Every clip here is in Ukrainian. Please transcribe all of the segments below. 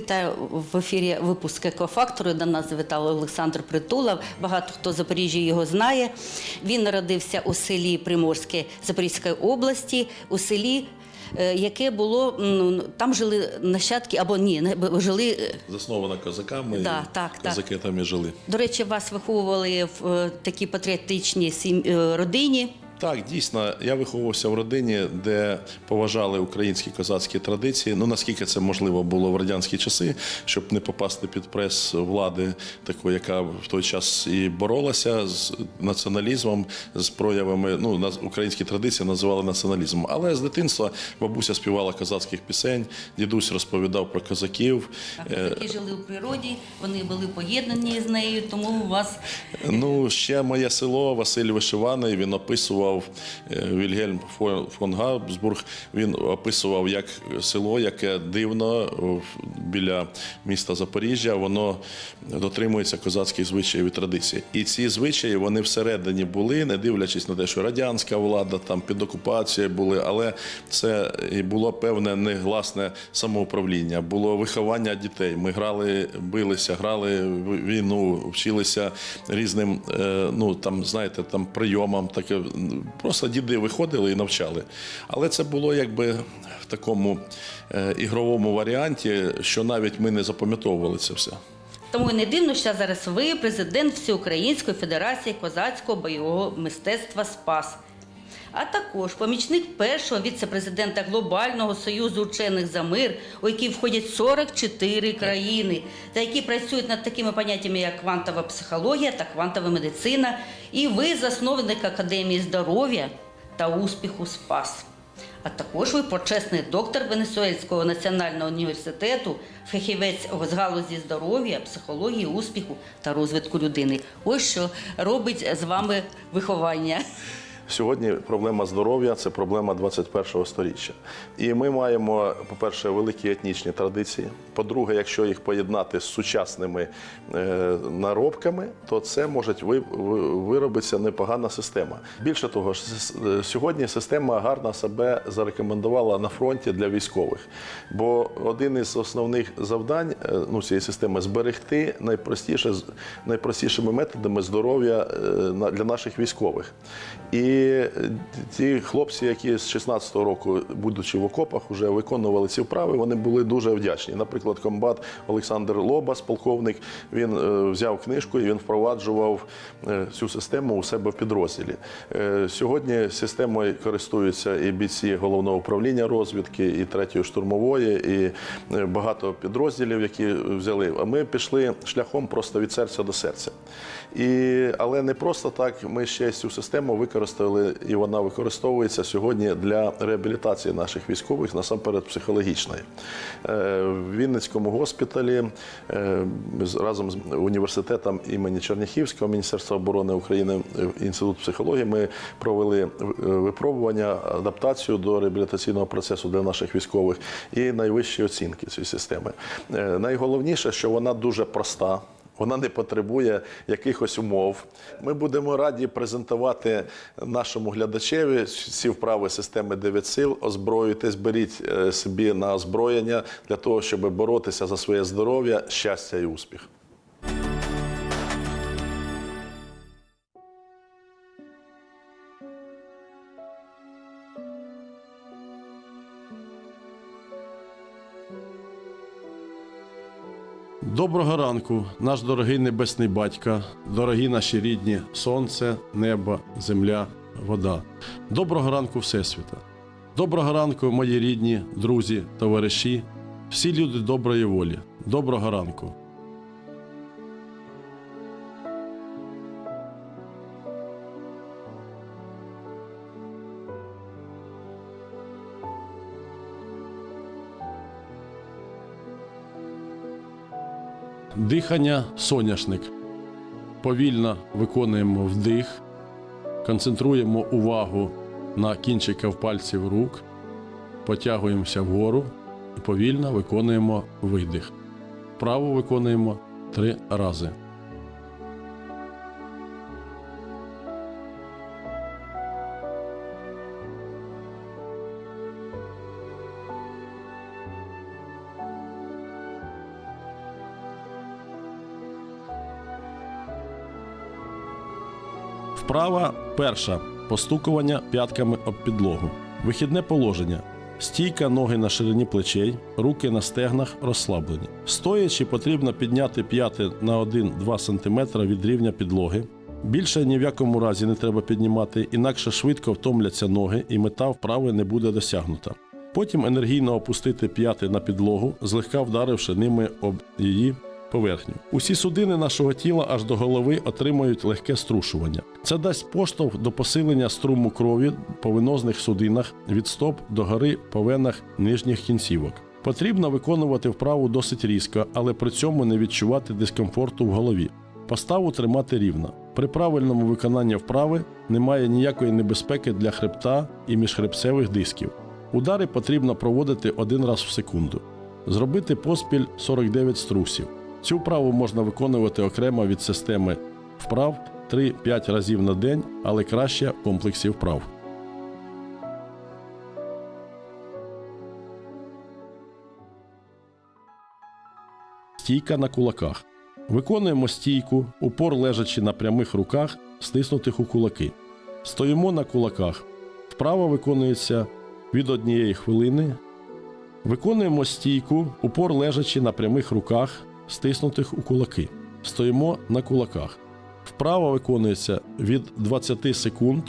Вітаю в ефірі випуск екофактору. До нас завітав Олександр Притулов. Багато хто в Запоріжжі його знає. Він народився у селі Приморське Запорізької області, у селі. е, Яке було ну, там жили нащадки або ні, жили. е, Заснована козаками, Да, так, так. там і жили. До речі, вас виховували в е, такій патріотичній родині. Так, дійсно, я виховувався в родині, де поважали українські козацькі традиції. Ну наскільки це можливо було в радянські часи, щоб не попасти під прес влади, такої, яка в той час і боролася з націоналізмом, з проявами. Ну українські традиції називали націоналізмом. Але з дитинства бабуся співала козацьких пісень, дідусь розповідав про козаків. А козаки жили у природі, вони були поєднані з нею, тому у вас Ну, ще моє село Василь Вишиваний. Він описував е, Вільгельм фон- Габсбург. Він описував як село, яке дивно біля міста Запоріжжя, воно дотримується козацьких звичаїв і традицій. І ці звичаї вони всередині були, не дивлячись на те, що радянська влада там під окупацією були, але це і було певне негласне самоуправління, було виховання дітей. Ми грали, билися, грали в війну, вчилися різним, е, ну там знаєте, там прийомам. Таке просто діди виходили і навчали. Але це було якби в такому е, ігровому варіанті, що навіть ми не запам'ятовували це все. Тому і не дивно, що зараз ви президент Всеукраїнської Федерації козацького бойового мистецтва СПАС. А також помічник першого віце-президента Глобального союзу учених за мир, у який входять 44 країни, та які працюють над такими поняттями, як квантова психологія та квантова медицина. І ви засновник Академії здоров'я та успіху СПАС. А також ви почесний доктор Венесуельського національного університету, фахівець з галузі здоров'я, психології, успіху та розвитку людини. Ось що робить з вами виховання. Сьогодні проблема здоров'я це проблема 21-го сторіччя. І ми маємо, по-перше, великі етнічні традиції. По-друге, якщо їх поєднати з сучасними е, наробками, то це може ви- ви- виробитися непогана система. Більше того, е, сьогодні система гарно себе зарекомендувала на фронті для військових. Бо один із основних завдань е, ну, цієї системи зберегти найпростіше, найпростішими методами здоров'я для наших військових. І е, ті хлопці, які з 16-го року, будучи в окопах, вже виконували ці вправи, вони були дуже вдячні. Наприклад, комбат Олександр Лобас, полковник, він е, взяв книжку і він впроваджував е, цю систему у себе в підрозділі. Е, Сьогодні системою користуються і бійці головного управління розвідки, і третьої штурмової, і багато підрозділів, які взяли. А ми пішли шляхом просто від серця до серця. І, але не просто так. Ми ще цю систему використали, і вона використовується сьогодні для реабілітації наших військових, насамперед психологічної. Е, В Вінницькому госпіталі е, разом з університетом імені Черняхівського Міністерства оборони України, е, інститут психології, ми провели випробування, адаптацію до реабілітаційного процесу для наших військових і найвищі оцінки цієї системи. Найголовніше, що вона дуже проста. Вона не потребує якихось умов. Ми будемо раді презентувати нашому глядачеві всі вправи системи 9 сил. Озброюйтесь, беріть е, собі на озброєння для того, щоб боротися за своє здоров'я, щастя і успіх. Доброго ранку, наш дорогий небесний батька, дорогі наші рідні, сонце, небо, земля, вода. Доброго ранку, Всесвіта. Доброго ранку, мої рідні, друзі, товариші, всі люди доброї волі. Доброго ранку. Дихання соняшник. Повільно виконуємо вдих, концентруємо увагу на кінчиках пальців рук, потягуємося вгору і повільно виконуємо видих. Вправо виконуємо три рази. Вправа перша постукування п'ятками об підлогу. Вихідне положення. Стійка ноги на ширині плечей, руки на стегнах розслаблені. Стоячи, потрібно підняти п'яти на 1-2 см від рівня підлоги. Більше ні в якому разі не треба піднімати, інакше швидко втомляться ноги і мета вправи не буде досягнута. Потім енергійно опустити п'яти на підлогу, злегка вдаривши ними об її поверхню. Усі судини нашого тіла аж до голови отримують легке струшування. Це дасть поштовх до посилення струму крові по венозних судинах від стоп до гори по венах нижніх кінцівок. Потрібно виконувати вправу досить різко, але при цьому не відчувати дискомфорту в голові. Поставу тримати рівно. При правильному виконанні вправи немає ніякої небезпеки для хребта і міжхребцевих дисків. Удари потрібно проводити один раз в секунду. Зробити поспіль 49 струсів. Цю вправу можна виконувати окремо від системи вправ 3-5 разів на день, але краще в комплексі вправ. Стійка на кулаках. Виконуємо стійку, упор лежачи на прямих руках, стиснутих у кулаки. Стоїмо на кулаках. Вправа виконується від однієї хвилини. Виконуємо стійку, упор лежачи на прямих руках, стиснутих у кулаки. Стоїмо на кулаках. Вправа виконується від 20 секунд,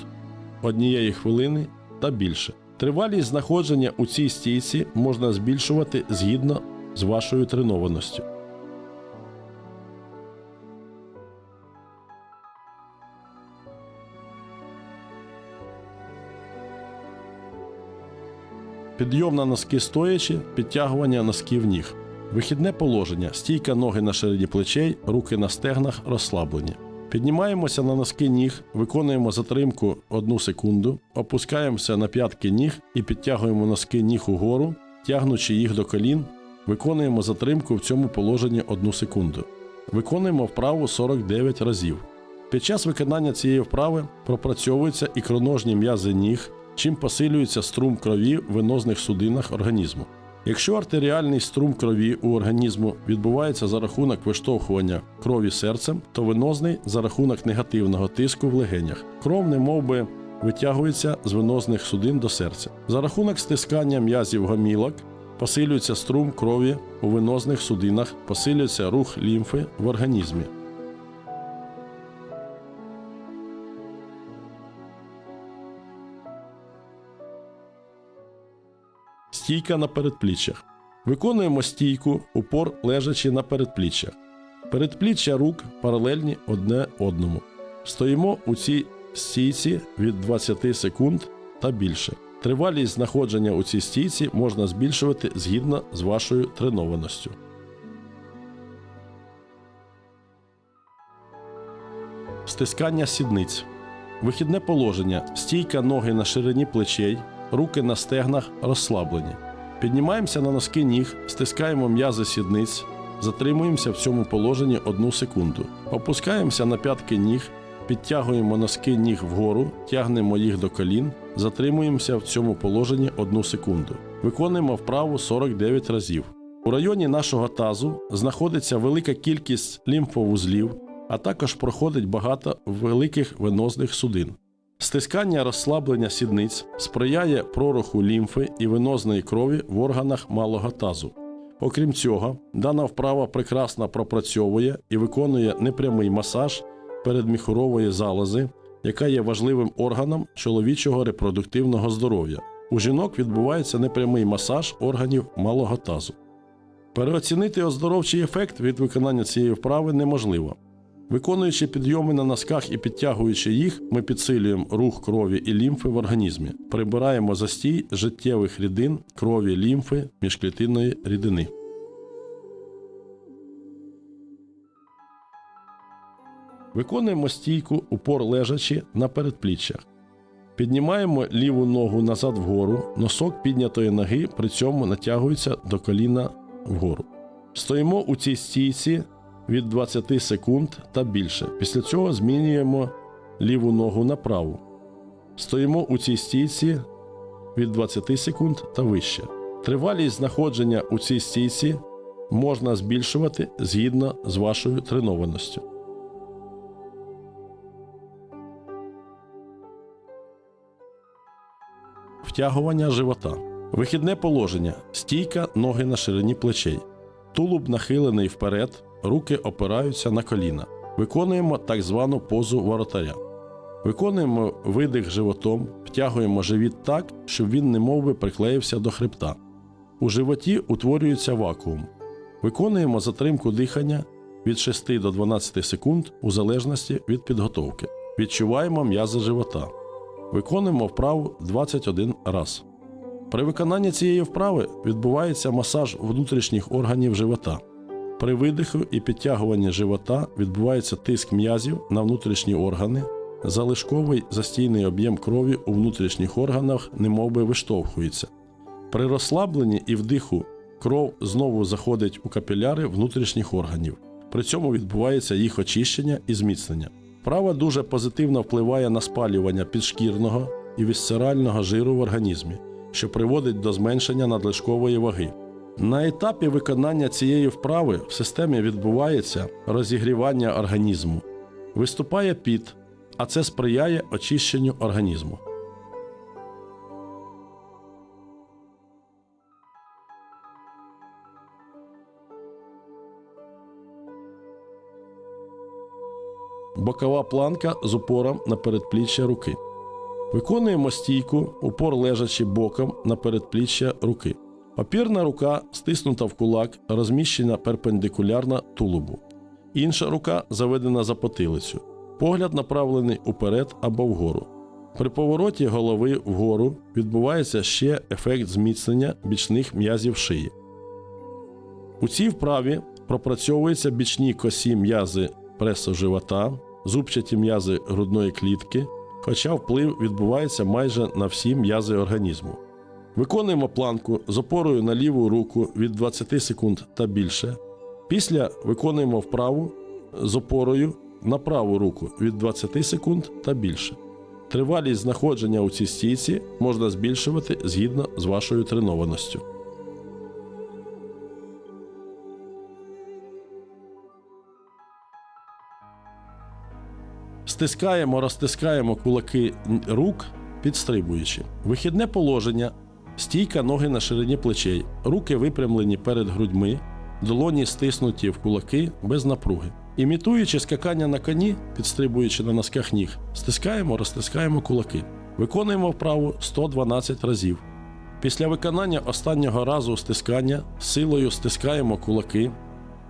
однієї хвилини та більше. Тривалість знаходження у цій стійці можна збільшувати згідно з вашою тренованістю. Підйом на носки стоячи, підтягування носків ніг. Вихідне положення: стійка ноги на ширині плечей, руки на стегнах розслаблені. Піднімаємося на носки ніг, виконуємо затримку 1 секунду, опускаємося на п'ятки ніг і підтягуємо носки ніг угору, тягнучи їх до колін, виконуємо затримку в цьому положенні 1 секунду. Виконуємо вправу 49 разів. Під час виконання цієї вправи пропрацьовуються ікроножні м'язи ніг, чим посилюється струм крові в венозних судинах організму. Якщо артеріальний струм крові у організму відбувається за рахунок виштовхування крові серцем, то венозний за рахунок негативного тиску в легенях. Кров не би витягується з венозних судин до серця. За рахунок стискання м'язів гомілок посилюється струм крові у венозних судинах, посилюється рух лімфи в організмі. Стійка на передпліччях. Виконуємо стійку, упор лежачи на передпліччях. Передпліччя рук паралельні одне одному. Стоїмо у цій стійці від 20 секунд та більше. Тривалість знаходження у цій стійці можна збільшувати згідно з вашою тренованістю. Стискання сідниць. Вихідне положення. Стійка ноги на ширині плечей, руки на стегнах розслаблені. Піднімаємося на носки ніг, стискаємо м'язи сідниць, затримуємося в цьому положенні одну секунду. Опускаємося на п'ятки ніг, підтягуємо носки ніг вгору, тягнемо їх до колін, затримуємося в цьому положенні одну секунду. Виконуємо вправу 49 разів. У районі нашого тазу знаходиться велика кількість лімфовузлів, а також проходить багато великих венозних судин. Стискання розслаблення сідниць сприяє проруху лімфи і венозної крові в органах малого тазу. Окрім цього, дана вправа прекрасно пропрацьовує і виконує непрямий масаж передміхурової залози, яка є важливим органом чоловічого репродуктивного здоров'я. У жінок відбувається непрямий масаж органів малого тазу. Переоцінити оздоровчий ефект від виконання цієї вправи неможливо. Виконуючи підйоми на носках і підтягуючи їх, ми підсилюємо рух крові і лімфи в організмі, прибираємо застій життєвих рідин, крові, лімфи, міжклітинної рідини. Виконуємо стійку упор лежачи на передпліччях. Піднімаємо ліву ногу назад вгору, носок піднятої ноги при цьому натягується до коліна вгору. Стоїмо у цій стійці від 20 секунд та більше. Після цього змінюємо ліву ногу на праву. Стоїмо у цій стійці від 20 секунд та вище. Тривалість знаходження у цій стійці можна збільшувати згідно з вашою тренованістю. Втягування живота. Вихідне положення. Стійка ноги на ширині плечей. Тулуб нахилений вперед руки опираються на коліна. Виконуємо так звану позу воротаря. Виконуємо видих животом, втягуємо живіт так, щоб він немовби приклеївся до хребта. У животі утворюється вакуум. Виконуємо затримку дихання від 6 до 12 секунд у залежності від підготовки. Відчуваємо м'язи живота. Виконуємо вправу 21 раз. При виконанні цієї вправи відбувається масаж внутрішніх органів живота. При видиху і підтягуванні живота відбувається тиск м'язів на внутрішні органи, залишковий застійний об'єм крові у внутрішніх органах немовби виштовхується. При розслабленні і вдиху кров знову заходить у капіляри внутрішніх органів. При цьому відбувається їх очищення і зміцнення. Вправа дуже позитивно впливає на спалювання підшкірного і вісцерального жиру в організмі, що приводить до зменшення надлишкової ваги. На етапі виконання цієї вправи в системі відбувається розігрівання організму, виступає піт, а це сприяє очищенню організму. Бокова планка з упором на передпліччя руки. Виконуємо стійку, упор лежачи боком на передпліччя руки. Опірна рука стиснута в кулак, розміщена перпендикулярно тулубу. Інша рука заведена за потилицю. Погляд направлений уперед або вгору. При повороті голови вгору відбувається ще ефект зміцнення бічних м'язів шиї. У цій вправі пропрацьовуються бічні косі м'язи пресу живота, зубчаті м'язи грудної клітки, хоча вплив відбувається майже на всі м'язи організму. Виконуємо планку з опорою на ліву руку від 20 секунд та більше. Після виконуємо вправу з опорою на праву руку від 20 секунд та більше. Тривалість знаходження у цій стійці можна збільшувати згідно з вашою тренованістю. Стискаємо, розтискаємо кулаки рук, підстрибуючи. Вихідне положення. Стійка ноги на ширині плечей, руки випрямлені перед грудьми, долоні стиснуті в кулаки без напруги. Імітуючи скакання на коні, підстрибуючи на носках ніг, стискаємо, розтискаємо кулаки. Виконуємо вправу 112 разів. Після виконання останнього разу стискання силою стискаємо кулаки,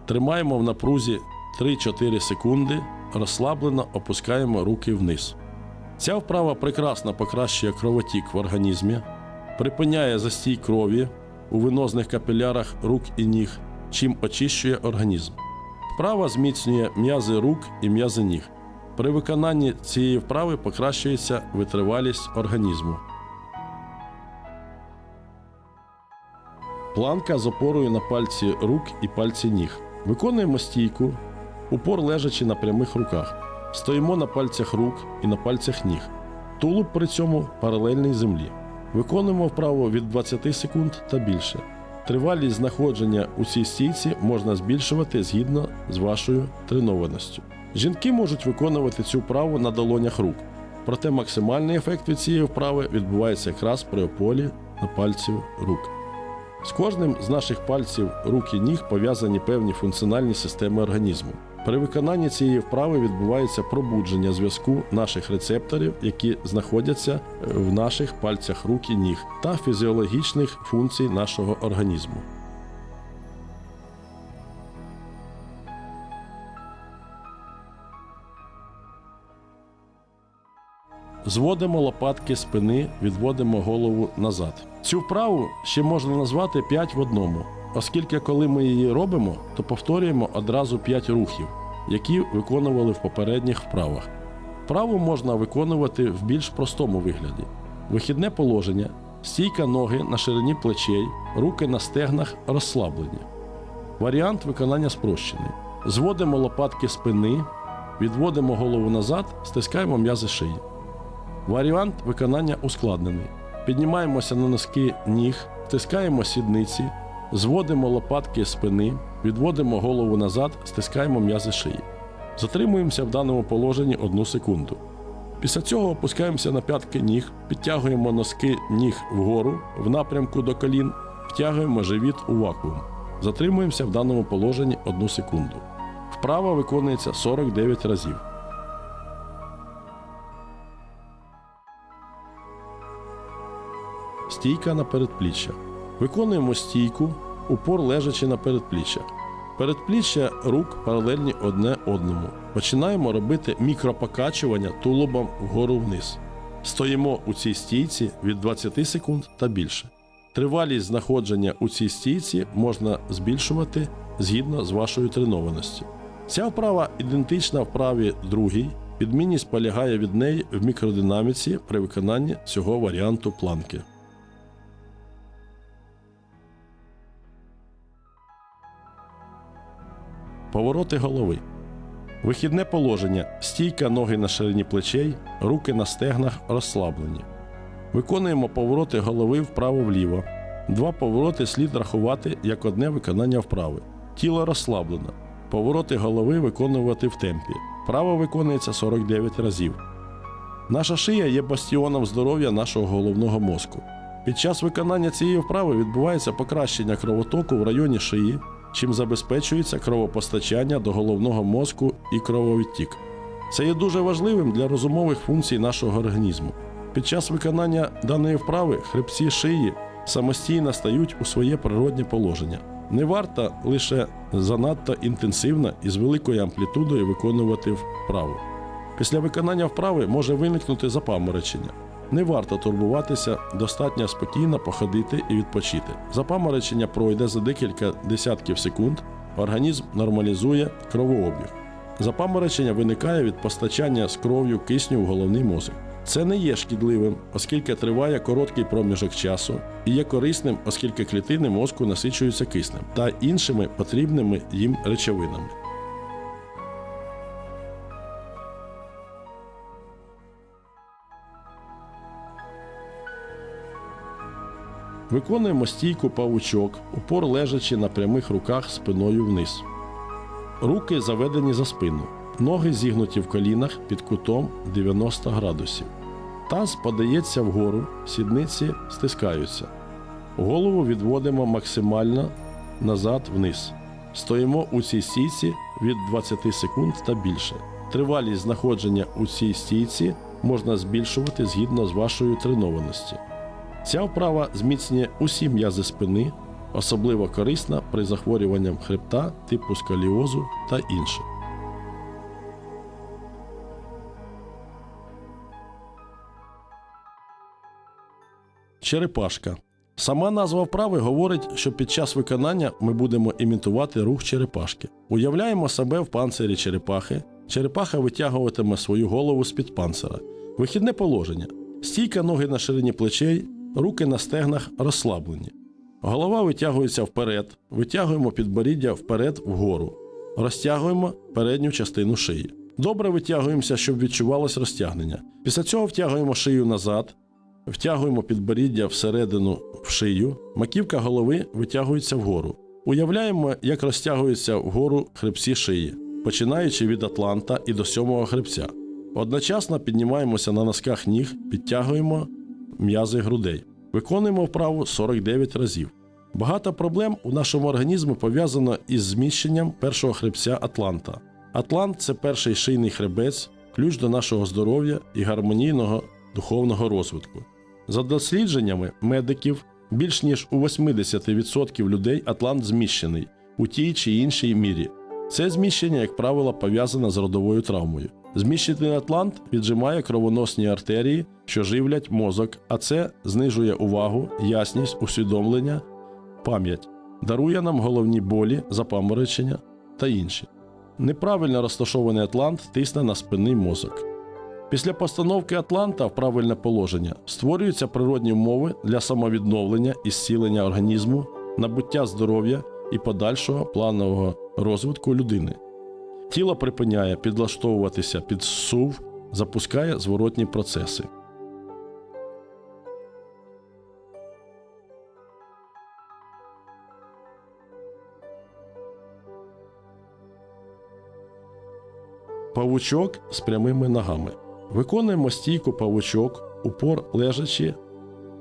тримаємо в напрузі 3-4 секунди, розслаблено опускаємо руки вниз. Ця вправа прекрасно покращує кровотік в організмі, припиняє застій крові у венозних капілярах рук і ніг, чим очищує організм. Вправа зміцнює м'язи рук і м'язи ніг. При виконанні цієї вправи покращується витривалість організму. Планка з опорою на пальці рук і пальці ніг. Виконуємо стійку, упор лежачи на прямих руках. Стоїмо на пальцях рук і на пальцях ніг. Тулуб при цьому паралельний землі. Виконуємо вправу від 20 секунд та більше. Тривалість знаходження у цій стійці можна збільшувати згідно з вашою тренованістю. Жінки можуть виконувати цю вправу на долонях рук, проте максимальний ефект від цієї вправи відбувається якраз при ополі на пальців рук. З кожним з наших пальців рук і ніг пов'язані певні функціональні системи організму. При виконанні цієї вправи відбувається пробудження зв'язку наших рецепторів, які знаходяться е, в наших пальцях рук і ніг, та фізіологічних функцій нашого організму. Зводимо лопатки спини, відводимо голову назад. Цю вправу ще можна назвати 5 в одному, оскільки коли ми її робимо, то повторюємо одразу 5 рухів, які виконували в попередніх вправах. Вправу можна виконувати в більш простому вигляді: вихідне положення, стійка ноги на ширині плечей, руки на стегнах розслаблені. Варіант виконання спрощений. Зводимо лопатки спини, відводимо голову назад, стискаємо м'язи шиї. Варіант виконання ускладнений. Піднімаємося на носки ніг, стискаємо сідниці, зводимо лопатки спини, відводимо голову назад, стискаємо м'язи шиї. Затримуємося в даному положенні одну секунду. Після цього опускаємося на п'ятки ніг, підтягуємо носки ніг вгору в напрямку до колін, втягуємо живіт у вакуум. Затримуємося в даному положенні 1 секунду. Вправа виконується 49 разів. Стійка на передпліччя. Виконуємо стійку, упор лежачи на передпліччя. Передпліччя рук паралельні одне одному. Починаємо робити мікропокачування тулубом вгору вниз. Стоїмо у цій стійці від 20 секунд та більше. Тривалість знаходження у цій стійці можна збільшувати згідно з вашою тренованістю. Ця вправа ідентична вправі другій. Відмінність полягає від неї в мікродинаміці при виконанні цього варіанту планки. Повороти голови. Вихідне положення. Стійка ноги на ширині плечей, руки на стегнах розслаблені. Виконуємо повороти голови вправо-вліво. Два повороти слід рахувати як одне виконання вправи. Тіло розслаблено. Повороти голови виконувати в темпі. Вправо виконується 49 разів. Наша шия є бастіоном здоров'я нашого головного мозку. Під час виконання цієї вправи відбувається покращення кровотоку в районі шиї, чим забезпечується кровопостачання до головного мозку і крововідтік. Це є дуже важливим для розумових функцій нашого організму. Під час виконання даної вправи хребці шиї самостійно стають у своє природнє положення. Не варто лише занадто інтенсивно і з великою амплітудою виконувати вправу. Після виконання вправи може виникнути запаморочення. Не варто турбуватися, достатньо спокійно походити і відпочити. Запаморочення пройде за декілька десятків секунд, організм нормалізує кровообіг. Запаморочення виникає від постачання з кров'ю кисню в головний мозок. Це не є шкідливим, оскільки триває короткий проміжок часу, і є корисним, оскільки клітини мозку насичуються киснем та іншими потрібними їм речовинами. Виконуємо стійку павучок, упор лежачи на прямих руках спиною вниз. Руки заведені за спину, ноги зігнуті в колінах під кутом 90 градусів. Таз подається вгору, сідниці стискаються. Голову відводимо максимально назад вниз. Стоїмо у цій стійці від 20 секунд та більше. Тривалість знаходження у цій стійці можна збільшувати згідно з вашою тренованістю. Ця вправа зміцнює усі м'язи спини, особливо корисна при захворюванням хребта типу сколіозу та інших. Черепашка. Сама назва вправи говорить, що під час виконання ми будемо імітувати рух черепашки. Уявляємо себе в панцирі черепахи. Черепаха витягуватиме свою голову з-під панцира. Вихідне положення. Стійка ноги на ширині плечей, руки на стегнах розслаблені. Голова витягується вперед, витягуємо підборіддя вперед вгору. Розтягуємо передню частину шиї. Добре витягуємося, щоб відчувалось розтягнення. Після цього втягуємо шию назад, втягуємо підборіддя всередину в шию, маківка голови витягується вгору. Уявляємо, як розтягуються вгору хребці шиї, починаючи від атланта і до сьомого хребця. Одночасно піднімаємося на носках ніг, підтягуємо м'язи грудей. Виконуємо вправу 49 разів. Багато проблем у нашому організмі пов'язано із зміщенням першого хребця Атланта. Атлант це перший шийний хребець, ключ до нашого здоров'я і гармонійного духовного розвитку. За дослідженнями медиків, більш ніж у 80% людей Атлант зміщений у тій чи іншій мірі. Це зміщення, як правило, пов'язане з родовою травмою. Зміщений атлант віджимає кровоносні артерії, що живлять мозок, а це знижує увагу, ясність, усвідомлення, пам'ять, дарує нам головні болі, запаморочення та інші. Неправильно розташований атлант тисне на спинний мозок. Після постановки атланта в правильне положення створюються природні умови для самовідновлення і зцілення організму, набуття здоров'я і подальшого планового розвитку людини. Тіло припиняє підлаштовуватися під сув, запускає зворотні процеси. Павучок з прямими ногами. Виконуємо стійку павучок, упор лежачи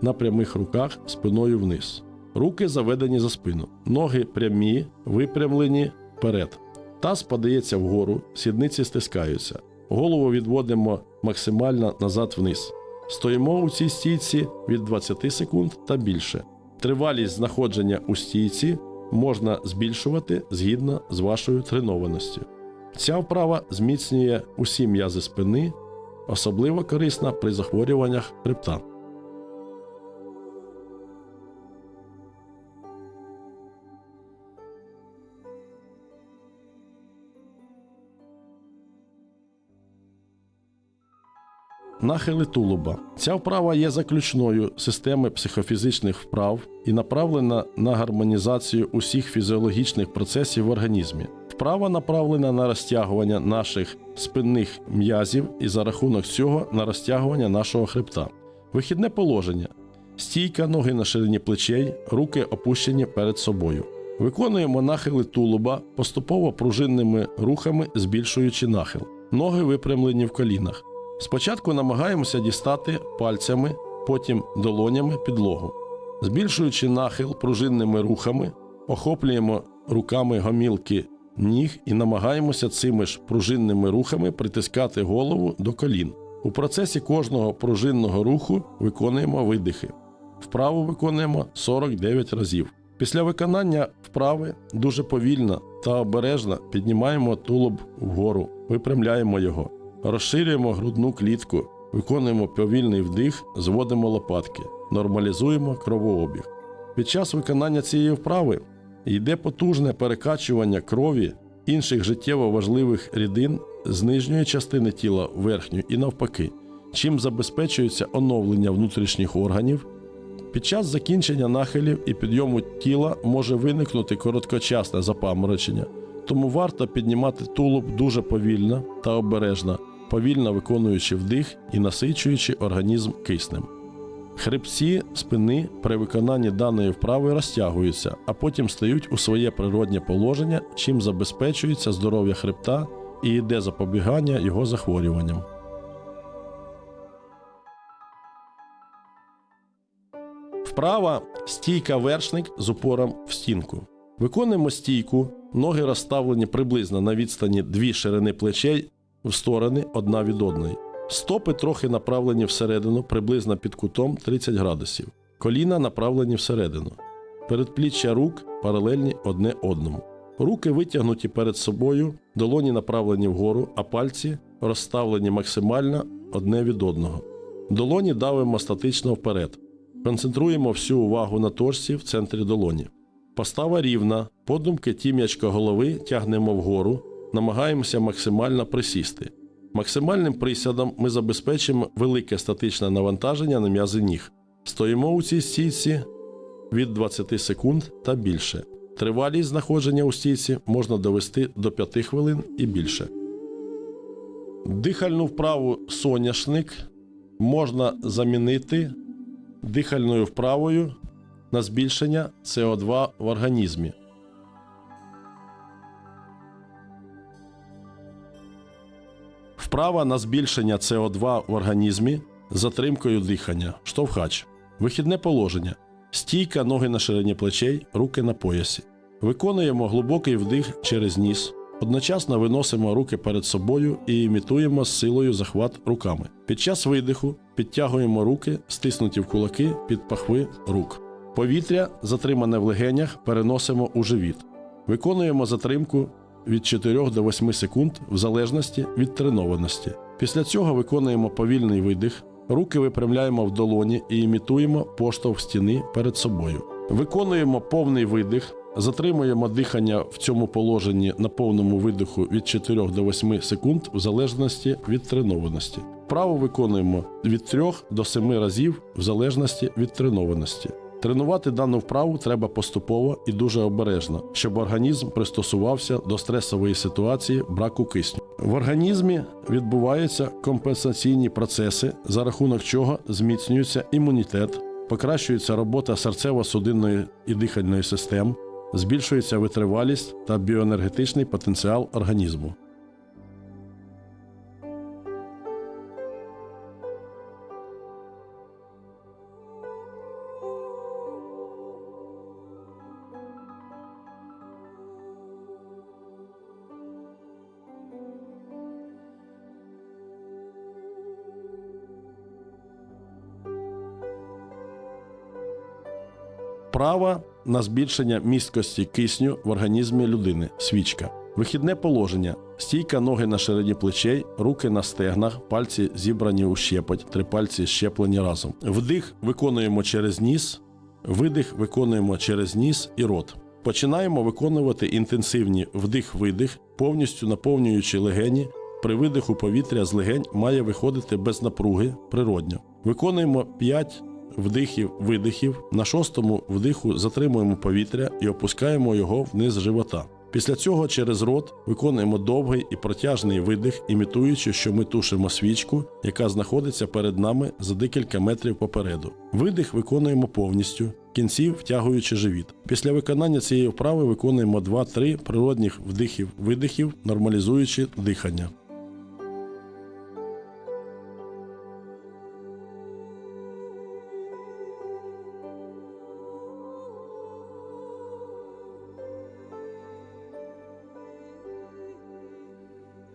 на прямих руках спиною вниз. Руки заведені за спину, ноги прямі, випрямлені вперед. Таз подається вгору, сідниці стискаються. Голову відводимо максимально назад вниз. Стоїмо у цій стійці від 20 секунд та більше. Тривалість знаходження у стійці можна збільшувати згідно з вашою тренованістю. Ця вправа зміцнює усі м'язи спини, особливо корисна при захворюваннях хребта. Нахили тулуба. Ця вправа є заключною системи психофізичних вправ і направлена на гармонізацію усіх фізіологічних процесів в організмі. Вправа направлена на розтягування наших спинних м'язів і за рахунок цього на розтягування нашого хребта. Вихідне положення. Стійка ноги на ширині плечей, руки опущені перед собою. Виконуємо нахили тулуба поступово пружинними рухами, збільшуючи нахил. Ноги випрямлені в колінах. Спочатку намагаємося дістати пальцями, потім долонями підлогу. Збільшуючи нахил пружинними рухами, охоплюємо руками гомілки ніг і намагаємося цими ж пружинними рухами притискати голову до колін. У процесі кожного пружинного руху виконуємо видихи. Вправу виконуємо 49 разів. Після виконання вправи дуже повільно та обережно піднімаємо тулуб вгору, випрямляємо його. Розширюємо грудну клітку, виконуємо повільний вдих, зводимо лопатки, нормалізуємо кровообіг. Під час виконання цієї вправи йде потужне перекачування крові інших життєво важливих рідин з нижньої частини тіла в верхню і навпаки, чим забезпечується оновлення внутрішніх органів. Під час закінчення нахилів і підйому тіла може виникнути короткочасне запаморочення, тому варто піднімати тулуб дуже повільно та обережно, повільно виконуючи вдих і насичуючи організм киснем. Хребці спини при виконанні даної вправи розтягуються, а потім стають у своє природнє положення, чим забезпечується здоров'я хребта і йде запобігання його захворюванням. Вправа стійка вершник з упором в стінку. Виконуємо стійку, ноги розставлені приблизно на відстані дві ширини плечей в сторони одна від одної. Стопи трохи направлені всередину, приблизно під кутом 30 градусів. Коліна направлені всередину. Передпліччя рук паралельні одне одному. Руки витягнуті перед собою, долоні направлені вгору, а пальці розставлені максимально одне від одного. Долоні давимо статично вперед. Концентруємо всю увагу на торсі в центрі долоні. Постава рівна, подумки тім'ячка голови тягнемо вгору, намагаємося максимально присісти. Максимальним присядом ми забезпечимо велике статичне навантаження на м'язи ніг. Стоїмо у цій стійці від 20 секунд та більше. Тривалість знаходження у стійці можна довести до 5 хвилин і більше. Дихальну вправу соняшник можна замінити дихальною вправою на збільшення СО2 в організмі. Вправа на збільшення СО2 в організмі затримкою дихання. Штовхач. Вихідне положення. Стійка, ноги на ширині плечей, руки на поясі. Виконуємо глибокий вдих через ніс. Одночасно виносимо руки перед собою і імітуємо з силою захват руками. Під час видиху підтягуємо руки, стиснуті в кулаки під пахви рук. Повітря, затримане в легенях, переносимо у живіт. Виконуємо затримку від 4 до 8 секунд в залежності від тренованості. Після цього виконуємо повільний видих, руки випрямляємо в долоні і імітуємо поштовх стіни перед собою. Виконуємо повний видих, затримуємо дихання в цьому положенні на повному видиху від 4 до 8 секунд в залежності від тренованості. Вправо виконуємо від 3 до 7 разів в залежності від тренованості. Тренувати дану вправу треба поступово і дуже обережно, щоб організм пристосувався до стресової ситуації браку кисню. В організмі відбуваються компенсаційні процеси, за рахунок чого зміцнюється імунітет, покращується робота серцево-судинної і дихальної систем, збільшується витривалість та біоенергетичний потенціал організму. Вправа на збільшення місткості кисню в організмі людини свічка. Вихідне положення: стійка ноги на ширині плечей, руки на стегнах, пальці зібрані у щепоть, три пальці щеплені разом. Вдих виконуємо через ніс, видих виконуємо через ніс і рот. Починаємо виконувати інтенсивні вдих-видих, повністю наповнюючи легені. При видиху повітря з легень має виходити без напруги природньо. Виконуємо 5 вдихів, видихів. На шостому вдиху затримуємо повітря і опускаємо його вниз живота. Після цього через рот виконуємо довгий і протяжний видих, імітуючи, що ми тушимо свічку, яка знаходиться перед нами за декілька метрів попереду. Видих виконуємо повністю, кінці втягуючи живіт. Після виконання цієї вправи виконуємо 2-3 природних вдихів-видихів, нормалізуючи дихання.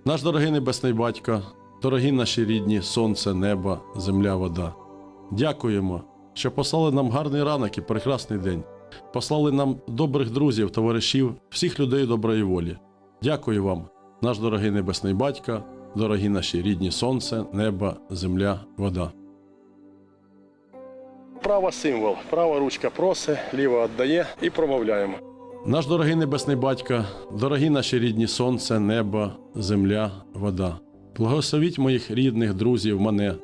Наш дорогий небесний батько, дорогі наші рідні, сонце, небо, земля, вода. Дякуємо, що послали нам гарний ранок і прекрасний день. Послали нам добрих друзів, товаришів, всіх людей доброї волі. Дякую вам, наш дорогий небесний батько, дорогі наші рідні сонце, небо, земля, вода. Права символ, права ручка проси, ліва віддає і промовляємо. Наш дорогий небесний батько, дорогі наші рідні сонце, небо, земля, вода. Благословіть моїх рідних друзів мене,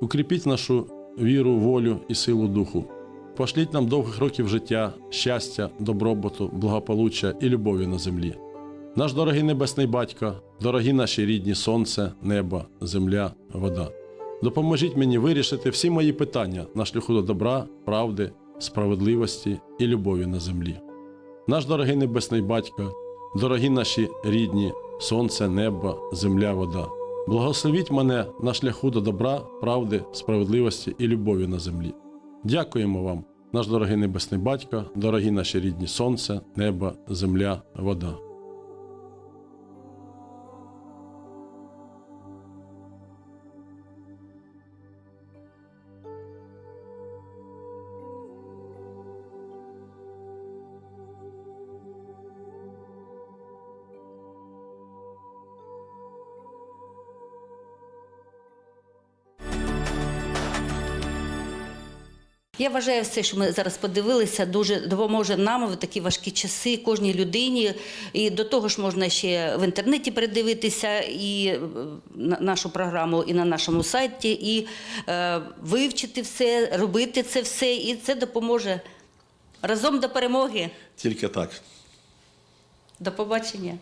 укріпіть нашу віру, волю і силу духу. Пошліть нам довгих років життя, щастя, добробуту, благополуччя і любові на землі. Наш дорогий небесний батько, дорогі наші рідні сонце, небо, земля, вода. Допоможіть мені вирішити всі мої питання на шляху до добра, правди, справедливості і любові на землі. Наш дорогий небесний батько, дорогі наші рідні, сонце, небо, земля, вода. Благословіть мене на шляху до добра, правди, справедливості і любові на землі. Дякуємо вам, наш дорогий небесний батько, дорогі наші рідні сонце, небо, земля, вода. Я вважаю, все, що ми зараз подивилися, дуже допоможе нам в такі важкі часи, кожній людині. І до того ж можна ще в інтернеті передивитися і е, на- нашу програму, і на нашому сайті, і е, вивчити все, робити це все, і це допоможе разом до перемоги. Тільки так. До побачення.